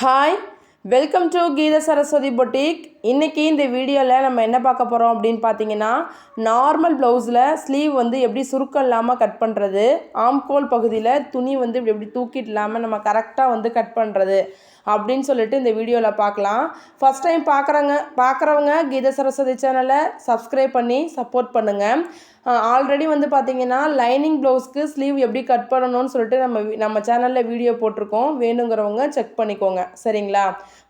Hi welcome to Geetha Saraswati boutique இன்றைக்கி இந்த வீடியோவில் நம்ம என்ன பார்க்க போகிறோம் அப்படின்னு பார்த்தீங்கன்னா நார்மல் ப்ளவுஸில் ஸ்லீவ் வந்து எப்படி சுருக்கம் இல்லாமல் கட் பண்ணுறது ஆம்கோல் பகுதியில் துணி வந்து இப்படி எப்படி தூக்கிட்டு இல்லாமல் நம்ம கரெக்டாக வந்து கட் பண்ணுறது அப்படின்னு சொல்லிட்டு இந்த வீடியோவில் பார்க்கலாம். ஃபஸ்ட் டைம் பார்க்குறவங்க பார்க்குறவங்க கீத சரஸ்வதி சேனலை சப்ஸ்கிரைப் பண்ணி சப்போர்ட் பண்ணுங்கள் ஆல்ரெடி வந்து பார்த்தீங்கன்னா லைனிங் ப்ளவுஸ்க்கு ஸ்லீவ் எப்படி கட் பண்ணணும்னு சொல்லிட்டு நம்ம நம்ம சேனலில் வீடியோ போட்டிருக்கோம். வேணுங்கிறவங்க செக் பண்ணிக்கோங்க. சரிங்களா?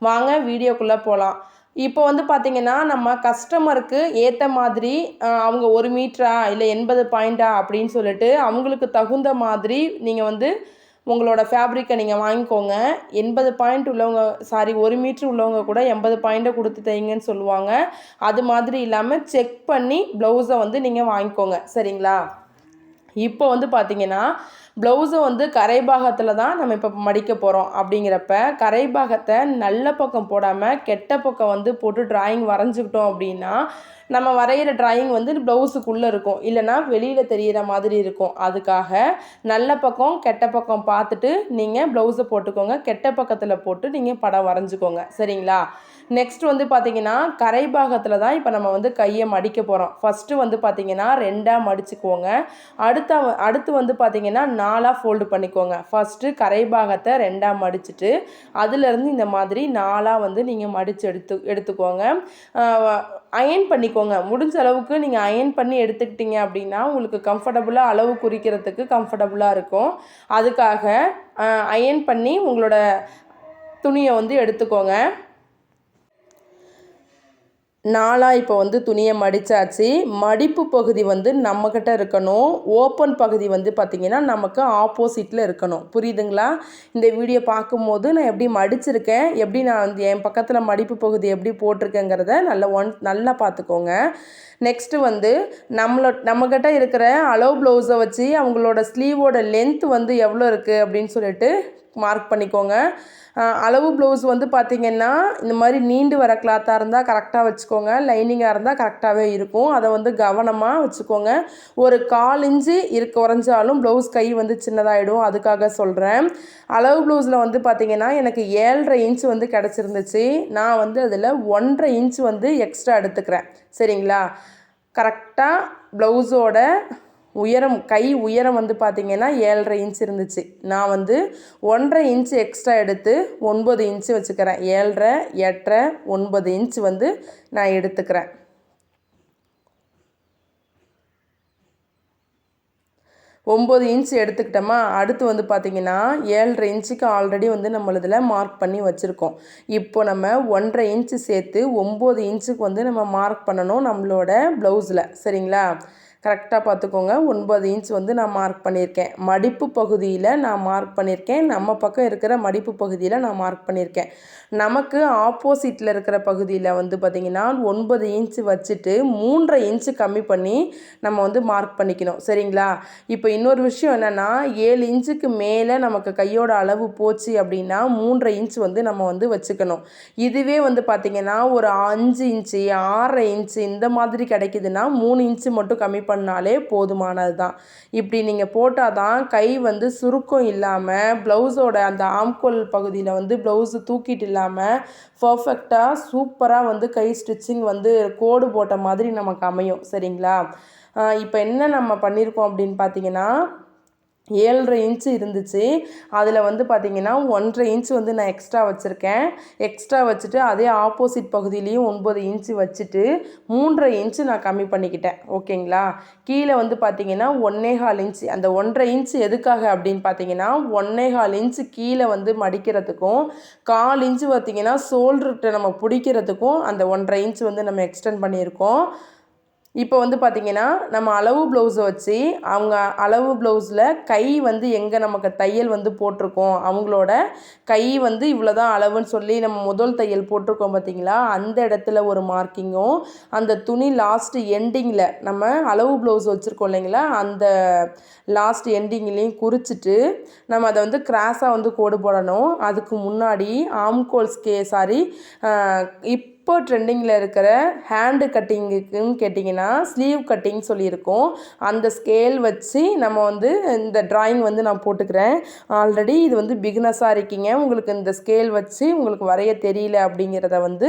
வாங்க வீடியோக்குள்ளே போகலாம் இப்போ வந்து பார்த்திங்கன்னா நம்ம கஸ்டமருக்கு ஏற்ற மாதிரி அவங்க ஒரு மீட்டரா இல்லை எண்பது பாயிண்டா அப்படின்னு சொல்லிட்டு அவங்களுக்கு தகுந்த மாதிரி நீங்கள் வந்து உங்களோட ஃபேப்ரிக்கை நீங்கள் வாங்கிக்கோங்க. எண்பது பாயிண்ட் உள்ளவங்க சாரி ஒரு மீட்ரு உள்ளவங்க கூட எண்பது பாயிண்ட்டை கொடுத்து தைங்கன்னு சொல்லுவாங்க. அது மாதிரி இல்லாமல் செக் பண்ணி ப்ளவுஸை வந்து நீங்கள் வாங்கிக்கோங்க. சரிங்களா? இப்போ வந்து பார்த்தீங்கன்னா ப்ளவுஸை வந்து கரைபாகத்தில் தான் நம்ம இப்போ மடிக்க போகிறோம் அப்படிங்கிறப்ப கரைபாகத்தை நல்ல பக்கம் போடாமல் கெட்ட பக்கம் வந்து போட்டு ட்ராயிங் வரைஞ்சிக்கிட்டோம் அப்படின்னா நம்ம வரைகிற ட்ராயிங் வந்து ப்ளவுஸுக்குள்ளே இருக்கும். இல்லைன்னா வெளியில் தெரியிற மாதிரி இருக்கும். அதுக்காக நல்ல பக்கம் கெட்ட பக்கம் பார்த்துட்டு நீங்கள் ப்ளவுஸை போட்டுக்கோங்க. கெட்ட பக்கத்தில் போட்டு நீங்கள் படம் வரைஞ்சிக்கோங்க. சரிங்களா? நெக்ஸ்ட் வந்து பார்த்தீங்கன்னா கரைபாகத்தில் தான் இப்போ நம்ம வந்து கையை மடிக்க போகிறோம் ஃபஸ்ட்டு வந்து பார்த்தீங்கன்னா ரெண்டாக மடிச்சுக்கோங்க. அடுத்த அடுத்து வந்து பார்த்தீங்கன்னா நாலாக ஃபோல்டு பண்ணிக்கோங்க. ஃபஸ்ட்டு கரைபாகத்தை ரெண்டாக மடிச்சுட்டு அதுலேருந்து இந்த மாதிரி நாலாக வந்து நீங்கள் மடித்து எடுத்து எடுத்துக்கோங்க. அயன் பண்ணிக்கோங்க. முடிஞ்ச அளவுக்கு நீங்கள் அயன் பண்ணி எடுத்துக்கிட்டீங்க அப்படின்னா உங்களுக்கு கம்ஃபர்டபுளாக அளவு குறிக்கிறதுக்கு கம்ஃபர்டபுளாக இருக்கும். அதுக்காக அயன் பண்ணி உங்களோட துணியை வந்து எடுத்துக்கோங்க. நாலாக இப்போ வந்து துணியை மடித்தாச்சு மடிப்பு பகுதி வந்து நம்மக்கிட்ட இருக்கணும். ஓப்பன் பகுதி வந்து பார்த்திங்கன்னா நமக்கு ஆப்போசிட்டில் இருக்கணும். புரியுதுங்களா? இந்த வீடியோ பார்க்கும்போது நான் எப்படி மடிச்சிருக்கேன்? எப்படி நான் வந்து என் பக்கத்தில் மடிப்பு பகுதி எப்படி போட்டிருக்கேங்கிறத நல்லா ஒன் நல்லா பார்த்துக்கோங்க. நெக்ஸ்ட்டு வந்து நம்மளோ நம்மக்கிட்ட இருக்கிற அலோ ப்ளவுஸை வச்சு அவங்களோட ஸ்லீவோட லென்த் வந்து எவ்வளோ இருக்குது அப்படின்னு சொல்லிட்டு மார்க் பண்ணிக்கோங்க. அளவு ப்ளவுஸ் வந்து பார்த்திங்கன்னா இந்த மாதிரி நீண்டு வர கிளாத்தாக இருந்தால் கரெக்டாக வச்சுக்கோங்க. லைனிங்காக இருந்தால் கரெக்டாகவே இருக்கும். அதை வந்து கவனமாக வச்சுக்கோங்க. ஒரு கால் இன்ச்சு இருக்க குறைஞ்சாலும் ப்ளவுஸ் கை வந்து சின்னதாகிடும் அதுக்காக சொல்கிறேன் அளவு ப்ளவுஸில் வந்து பார்த்திங்கன்னா எனக்கு ஏழரை இன்ச் வந்து கிடச்சிருந்துச்சு. நான் வந்து அதில் ஒன்றரை இன்ச் வந்து எக்ஸ்ட்ரா எடுத்துக்கிறேன். சரிங்களா? கரெக்டாக ப்ளவுஸோட உயரம் கை உயரம் வந்து பார்த்திங்கன்னா ஏழரை இன்ச் இருந்துச்சு. நான் வந்து ஒன்றரை இன்ச் எக்ஸ்ட்ரா எடுத்து ஒன்பது இன்ச்சு வச்சுக்கிறேன். ஏழரை எட்டரை ஒன்பது இன்ச் வந்து நான் எடுத்துக்கிறேன். ஒம்பது இன்ச் எடுத்துக்கிட்டோமா? அடுத்து வந்து பார்த்திங்கன்னா ஏழரை இன்ச்சுக்கு ஆல்ரெடி வந்து நம்மளதில் மார்க் பண்ணி வச்சுருக்கோம். இப்போ நம்ம ஒன்றரை இன்ச்சு சேர்த்து ஒம்பது இன்ச்சுக்கு வந்து நம்ம மார்க் பண்ணணும் நம்மளோட ப்ளவுஸில் சரிங்களா? கரெக்டாக பார்த்துக்கோங்க. ஒன்பது இன்ச் வந்து நான் மார்க் பண்ணியிருக்கேன். மடிப்பு பகுதியில் நான் மார்க் பண்ணியிருக்கேன். நம்ம பக்கம் இருக்கிற மடிப்பு பகுதியில் நான் மார்க் பண்ணியிருக்கேன். நமக்கு ஆப்போசிட்டில் இருக்கிற பகுதியில் வந்து பார்த்திங்கன்னா ஒன்பது இன்ச் வச்சுட்டு மூன்றரை இன்ச்சு கம்மி பண்ணி நம்ம வந்து மார்க் பண்ணிக்கணும். சரிங்களா? இப்போ இன்னொரு விஷயம் என்னென்னா ஏழு இன்ச்சுக்கு மேலே நமக்கு கையோட அளவு போச்சு அப்படின்னா மூன்றரை இன்ச் வந்து நம்ம வந்து வச்சுக்கணும். இதுவே வந்து பார்த்திங்கன்னா ஒரு அஞ்சு இன்ச்சு ஆறரை இன்ச்சு இந்த மாதிரி கிடைக்குதுன்னா மூணு இன்ச்சு மட்டும் கம்மி பண்ணாலே போதுமானது தான் இப்படி நீங்கள் போட்டால் தான் கை வந்து சுருக்கம் இல்லாமல் ப்ளவுஸோட அந்த ஆம்கோல் பகுதியில் வந்து ப்ளவுஸு தூக்கிட்டு இல்லாமல் பர்ஃபெக்டாக சூப்பராக வந்து கை ஸ்டிச்சிங் வந்து கோடு போட்ட மாதிரி நமக்கு அமையும். சரிங்களா? இப்போ என்ன நம்ம பண்ணியிருக்கோம் அப்படின்னு பார்த்தீங்கன்னா ஏழரை இன்ச்சு இருந்துச்சு. அதில் வந்து பார்த்திங்கன்னா ஒன்றரை இன்ச்சு வந்து நான் எக்ஸ்ட்ரா வச்சுருக்கேன். எக்ஸ்ட்ரா வச்சுட்டு அதே ஆப்போசிட் பகுதியிலையும் ஒன்பது இன்ச்சு வச்சுட்டு மூன்றரை இன்ச்சு நான் கம்மி பண்ணிக்கிட்டேன். ஓகேங்களா? கீழே வந்து பார்த்திங்கன்னா ஒன்னேகால் இன்ச்சு அந்த ஒன்றரை இன்ச்சு எதுக்காக அப்படின்னு பார்த்தீங்கன்னா ஒன்னே கால் இன்ச்சு கீழே வந்து மடிக்கிறதுக்கும் கால் இன்ச்சு பார்த்திங்கன்னா ஷோல்டர்கிட்ட நம்ம பிடிக்கிறதுக்கும் அந்த ஒன்றரை இன்ச்சு வந்து நம்ம எக்ஸ்டெண்ட் பண்ணியிருக்கோம். இப்போ வந்து பார்த்திங்கன்னா நம்ம அளவு ப்ளவுஸை வச்சு அவங்க அளவு ப்ளவுஸில் கை வந்து எங்கே நமக்கு தையல் வந்து போட்டிருக்கோம்? அவங்களோட கை வந்து இவ்வளோ தான் அளவுன்னு சொல்லி நம்ம முதல் தையல் போட்டிருக்கோம் பார்த்திங்களா அந்த இடத்துல ஒரு மார்க்கிங்கும் அந்த துணி லாஸ்ட்டு எண்டிங்கில் நம்ம அளவு ப்ளவுஸ் வச்சுருக்கோம் இல்லைங்களா? அந்த லாஸ்ட் எண்டிங்லேயும் குறிச்சிட்டு நம்ம அதை வந்து கிராஸாக வந்து கோடு போடணும். அதுக்கு முன்னாடி ஆம்கோல்ஸ்கே சாரி இப் இப்போ ட்ரெண்டிங்கில் இருக்கிற ஹேண்டு கட்டிங்குக்குன்னு கேட்டிங்கன்னா ஸ்லீவ் கட்டிங் சொல்லியிருக்கோம். அந்த ஸ்கேல் வச்சு நம்ம வந்து இந்த ட்ராயிங் வந்து நான் போட்டுக்கிறேன். ஆல்ரெடி இது வந்து பிகினஸாக இருக்கீங்க. உங்களுக்கு இந்த ஸ்கேல் வச்சு உங்களுக்கு வரைய தெரியல அப்படிங்கிறத வந்து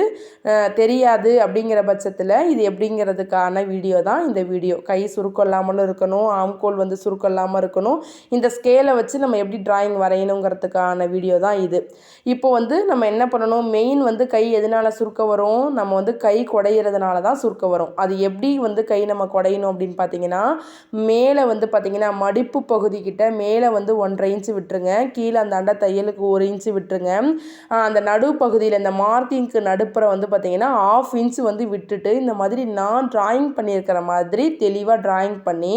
தெரியாது அப்படிங்கிற பட்சத்தில் இது எப்படிங்கிறதுக்கான வீடியோ தான் இந்த வீடியோ கை சுருக்கம் இல்லாமலும் இருக்கணும் ஆம்கோல் வந்து சுருக்கம் இல்லாமல் இருக்கணும். இந்த ஸ்கேலை வச்சு நம்ம எப்படி ட்ராயிங் வரையணுங்கிறதுக்கான வீடியோ தான் இது. இப்போ வந்து நம்ம என்ன பண்ணணும்? மெயின் வந்து கை எதனால் சுருக்க வரும்? நம்ம வந்து கை குடையிறதுனால தான் சுருக்க வரும். அது எப்படி வந்து கை நம்ம குடையணும் அப்படின்னு பார்த்தீங்கன்னா மேலே வந்து பார்த்திங்கன்னா மடிப்பு பகுதிக்கிட்ட மேலே வந்து ஒன்றரை இன்ச்சு விட்டுருங்க. கீழே அந்த அண்டை தையலுக்கு ஒரு இன்ச்சு விட்டுருங்க. அந்த நடு பகுதியில் இந்த மார்க்கிங்க்கு நடுப்புற வந்து பார்த்திங்கன்னா ஆஃப் இன்ச்சு வந்து விட்டுட்டு இந்த மாதிரி நான் ட்ராயிங் பண்ணியிருக்கிற மாதிரி தெளிவாக ட்ராயிங் பண்ணி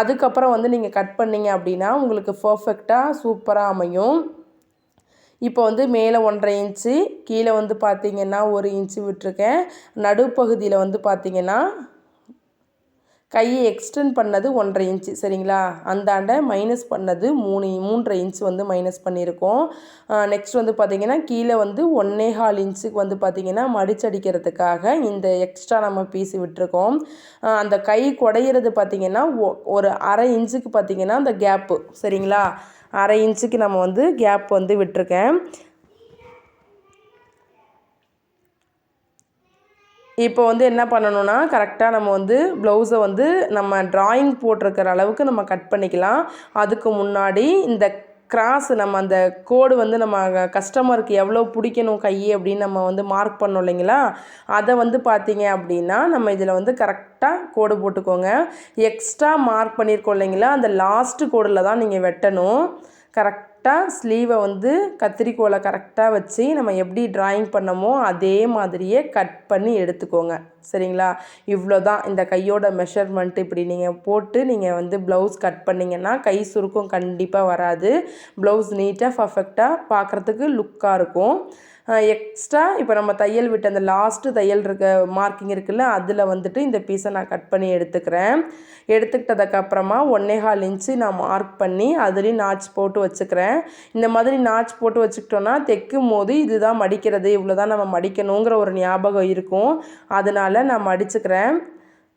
அதுக்கப்புறம் வந்து நீங்கள் கட் பண்ணிங்க அப்படின்னா உங்களுக்கு பர்ஃபெக்டாக சூப்பராக அமையும். இப்போ வந்து மேலே ஒன்றரை இன்ச்சு கீழே வந்து பார்த்திங்கன்னா ஒரு இன்ச்சு விட்டுருக்கேன். நடுப்பகுதியில் வந்து பார்த்திங்கன்னா கையை எக்ஸ்டெண்ட் பண்ணது ஒன்றரை இன்ச்சு சரிங்களா? அந்தாண்ட மைனஸ் பண்ணது மூணு மூன்றரை இன்ச்சு வந்து மைனஸ் பண்ணியிருக்கோம். நெக்ஸ்ட் வந்து பார்த்திங்கன்னா கீழே வந்து ஒன்னே கால் இன்ச்சுக்கு வந்து பார்த்திங்கன்னா மடிச்சடிக்கிறதுக்காக இந்த எக்ஸ்ட்ரா நம்ம பீஸ் விட்டுருக்கோம். அந்த கை குடையிறது பார்த்திங்கன்னா ஒரு அரை இன்ச்சுக்கு பார்த்திங்கன்னா அந்த கேப்பு சரிங்களா? அரை இன்ச்சுக்கு நம்ம வந்து கேப் வந்து விட்டுருக்கேன். இப்போ வந்து என்ன பண்ணணும்னா கரெக்டாக நம்ம வந்து ப்ளவுஸை வந்து நம்ம ட்ராயிங் போட்டிருக்கிற அளவுக்கு நம்ம கட் பண்ணிக்கலாம். அதுக்கு முன்னாடி இந்த கிராஸ் நம்ம அந்த கோடு வந்து நம்ம கஸ்டமருக்கு எவ்வளோ பிடிக்கணும் கை அப்படின்னு நம்ம வந்து மார்க் பண்ணோம் இல்லைங்களா? அதை வந்து பார்த்தீங்க அப்படின்னா நம்ம இதில் வந்து கரெக்டாக கோடு போட்டுக்கோங்க. எக்ஸ்ட்ரா மார்க் பண்ணியிருக்கோம் இல்லைங்களா? அந்த லாஸ்ட்டு கோடில் தான் நீங்கள் வெட்டணும். கரெக்ட் கரெக்டாக ஸ்லீவை வந்து கத்திரிக்கோலை கரெக்டாக வச்சு நம்ம எப்படி ட்ராயிங் பண்ணமோ அதே மாதிரியே கட் பண்ணி எடுத்துக்கோங்க. சரிங்களா? இவ்வளோ தான் இந்த கையோட மெஷர்மெண்ட் இப்படி நீங்கள் போட்டு நீங்கள் வந்து ப்ளவுஸ் கட் பண்ணிங்கன்னா கை சுருக்கம் கண்டிப்பாக வராது. ப்ளவுஸ் நீட்டாக பர்ஃபெக்டாக பார்க்குறதுக்கு லுக்காக இருக்கும். எக்ஸ்ட்ரா இப்போ நம்ம தையல் விட்டு அந்த லாஸ்ட்டு தையல் இருக்க மார்க்கிங் இருக்குல்ல அதில் வந்துட்டு இந்த பீஸை நான் கட் பண்ணி எடுத்துக்கிறேன். எடுத்துக்கிட்டதுக்கப்புறமா ஒன்னே கால் இன்ச்சு நான் மார்க் பண்ணி அதுலேயும் நாச் போட்டு வச்சுக்கிறேன். இந்த மாதிரி நாச் போட்டு வச்சுக்கிட்டோன்னா தைக்கும் போது இதுதான் மடிக்கிறது இவ்வளோ தான் நம்ம மடிக்கணுங்கிற ஒரு ஞாபகம் இருக்கும். அதனால் நான் மடிச்சுக்கிறேன்.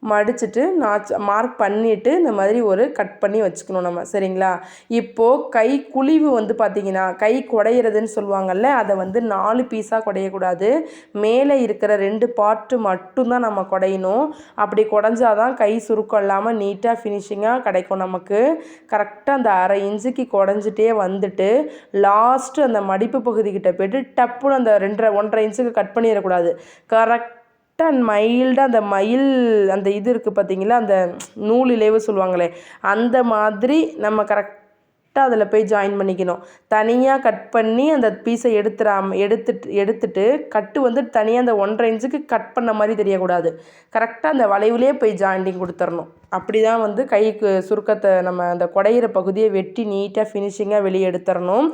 மடிச்சுட்டு நாச் மார்க் பண்ணிவிட்டு இந்த மாதிரி ஒரு கட் பண்ணி வச்சுக்கணும் நம்ம சரிங்களா? இப்போது கை குழிவு வந்து பார்த்திங்கன்னா கை குடையிறதுன்னு சொல்லுவாங்கள்ல அதை வந்து நாலு பீஸாக குடையக்கூடாது. மேலே இருக்கிற ரெண்டு பார்ட்டு மட்டும்தான் நம்ம குடையணும். அப்படி குடஞ்சாதான் கை சுருக்கம் இல்லாமல் நீட்டாக ஃபினிஷிங்காக கிடைக்கும் நமக்கு. கரெக்டாக அந்த அரை இன்ச்சுக்கு குடஞ்சிட்டே வந்துட்டு லாஸ்ட்டு அந்த மடிப்பு பகுதிக்கிட்ட போய்ட்டு டப்புன்னு அந்த ரெண்டரை ஒன்றரை இன்ச்சுக்கு கட் பண்ணிடக்கூடாது. கரெக்ட் கரெக்டாக அண்ட் மைல்டாக அந்த மயில் அந்த இது இருக்குது பார்த்தீங்களா அந்த நூல் இலைவு சொல்லுவாங்களே அந்த மாதிரி நம்ம கரெக்டாக அதில் போய் ஜாயின் பண்ணிக்கணும். தனியாக கட் பண்ணி அந்த பீஸை எடுத்துடாம எடுத்துட்டு எடுத்துட்டு கட்டு வந்து தனியாக அந்த ஒன்றரை இன்ச்சுக்கு கட் பண்ண மாதிரி தெரியக்கூடாது. கரெக்டாக அந்த வளைவுலேயே போய் ஜாயிண்டிங் கொடுத்துடணும் அப்படி தான் வந்து கைக்கு சுருக்கத்தை நம்ம அந்த குடையிற பகுதியை வெட்டி நீட்டாக ஃபினிஷிங்காக வெளியே எடுத்துடணும்.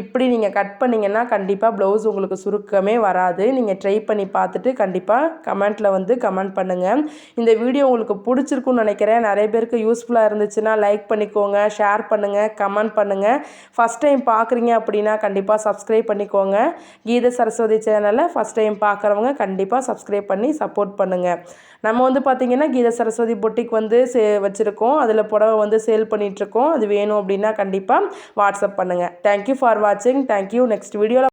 இப்படி நீங்கள் கட் பண்ணிங்கன்னா கண்டிப்பாக ப்ளவுஸ் உங்களுக்கு சுருக்கமே வராது. நீங்கள் ட்ரை பண்ணி பார்த்துட்டு கண்டிப்பாக கமெண்ட்டில் வந்து கமெண்ட் பண்ணுங்கள் இந்த வீடியோ உங்களுக்கு பிடிச்சிருக்குன்னு நினைக்கிறேன். நிறைய பேருக்கு யூஸ்ஃபுல்லாக இருந்துச்சுன்னா லைக் பண்ணிக்கோங்க ஷேர் பண்ணுங்கள் கமெண்ட் பண்ணுங்கள் ஃபஸ்ட் டைம் பார்க்குறீங்க அப்படின்னா கண்டிப்பாக சப்ஸ்கிரைப் பண்ணிக்கோங்க. கீத சரஸ்வதி சேனலை ஃபஸ்ட் டைம் பார்க்குறவங்க கண்டிப்பாக சப்ஸ்கிரைப் பண்ணி சப்போர்ட் பண்ணுங்கள் நம்ம வந்து பார்த்திங்கன்னா கீத சரஸ்வதி பொட்டிக் வந்து சே வச்சுருக்கோம். அதில் புடவை வந்து சேல் பண்ணிகிட்ருக்கோம் அது வேணும் அப்படின்னா கண்டிப்பாக வாட்ஸ்அப் பண்ணுங்கள் தேங்க்யூ ஃபார் வாட்சிங் தேங்க்யூ நெக்ஸ்ட் வீடியோவில்